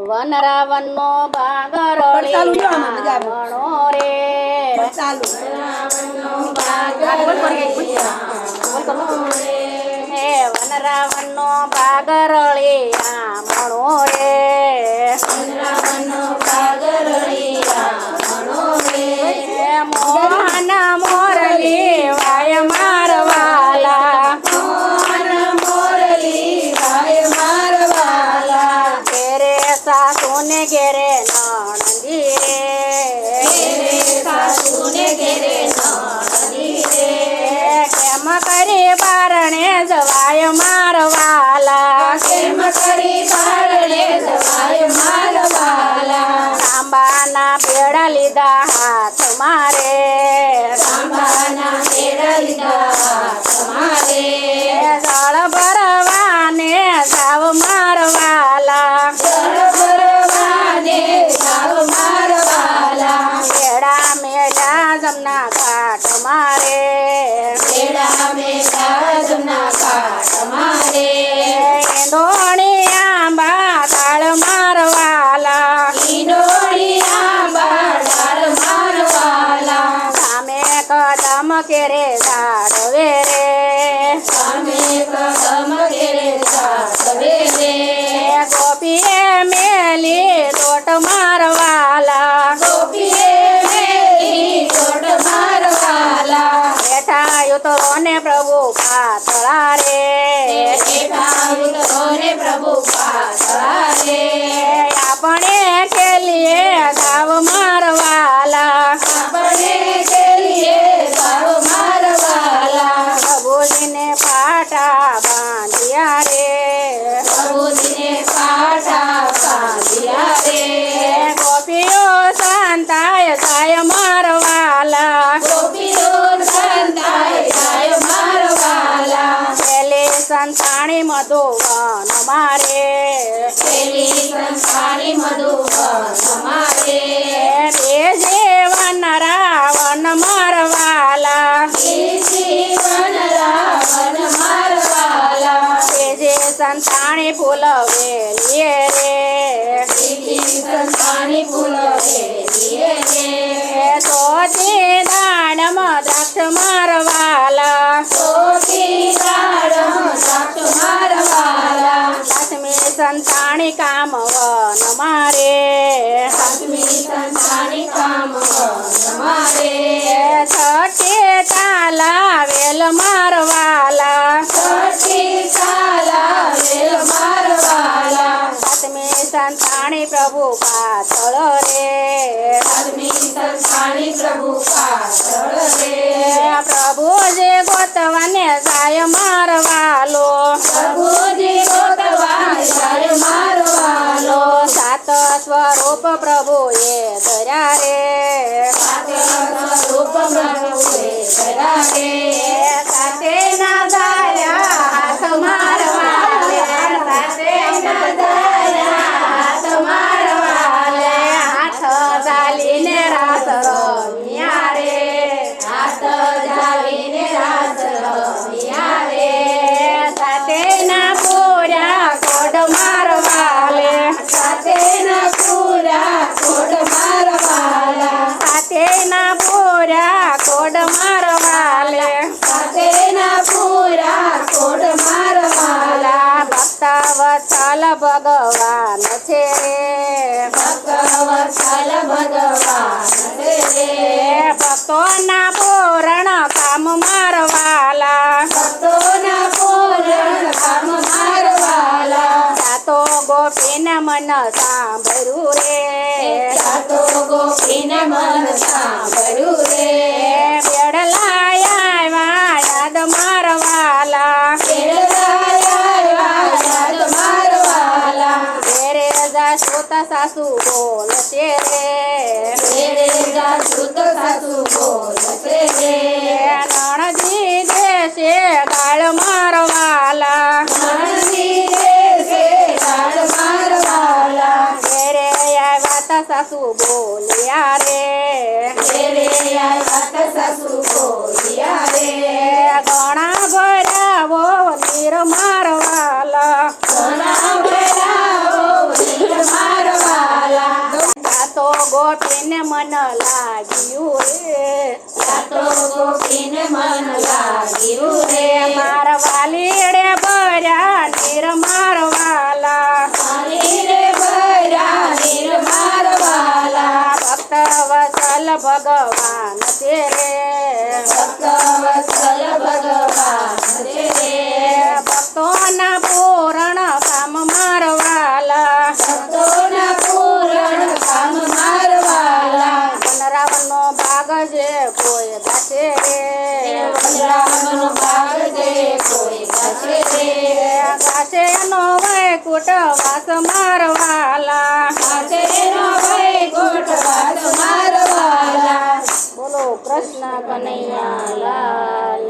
One Ravan નો બાગરળી ચાલુ રહ્યો આમાં મજા આવે. રાવણો રે. રાવણ નો બાગરળી આમણો રે. જમના ઘાટ મારે પાતળા રે મધુવન મારે. સંસારી મધુવન મારે. બે જીવન રાવણ મારવાલા. જીવન રાવણ મારવાલા. બે સંતાણી ફૂલ પ્રભુ પાતળ રે. પ્રભુ પાછળ રે. પ્રભુજી ગોતવાને જાય મારવાલો પ્રભુજી વત્સલ ભગવાન છે. ભગવત્સલ ભગવાન એ ભક્તોના પૂરણ કામ મારવાલા. ભક્તોના પૂરણ કામ મારવાલા. ગોપીને મન સાંભળ્યું રે. જાતો ગોપીને મન સાંભળ્યું રે. બેડલા જાસુ તા સાસુ બોલશે રે તેરે જાસૂત સાસુ બોલશે રે એ નણજી દેશે ગાળ મારવાલા. મણની દેશે ગાળ મારવાલા. ઘેરે આવ્યા તા સાસુ બોલ્યા રે મેરે આવ્યા તા સાસુ બોલ્યા રે ઘણા ભરાવો નીર મન લાગ્યું રે. તો ગોપીને મન લાગ્યું રે. મારા વાલીડે ભર્યા નીર મારવાલા. રે નીર મારવાલા. ભક્ત વસલ ભગવાન તેરે ગાશે નો વૈકુટ વાસ મારવાલા. ગાશેનો વૈકુંઠ વાસ મારવાલા. બોલો કૃષ્ણ કનૈયા લાલ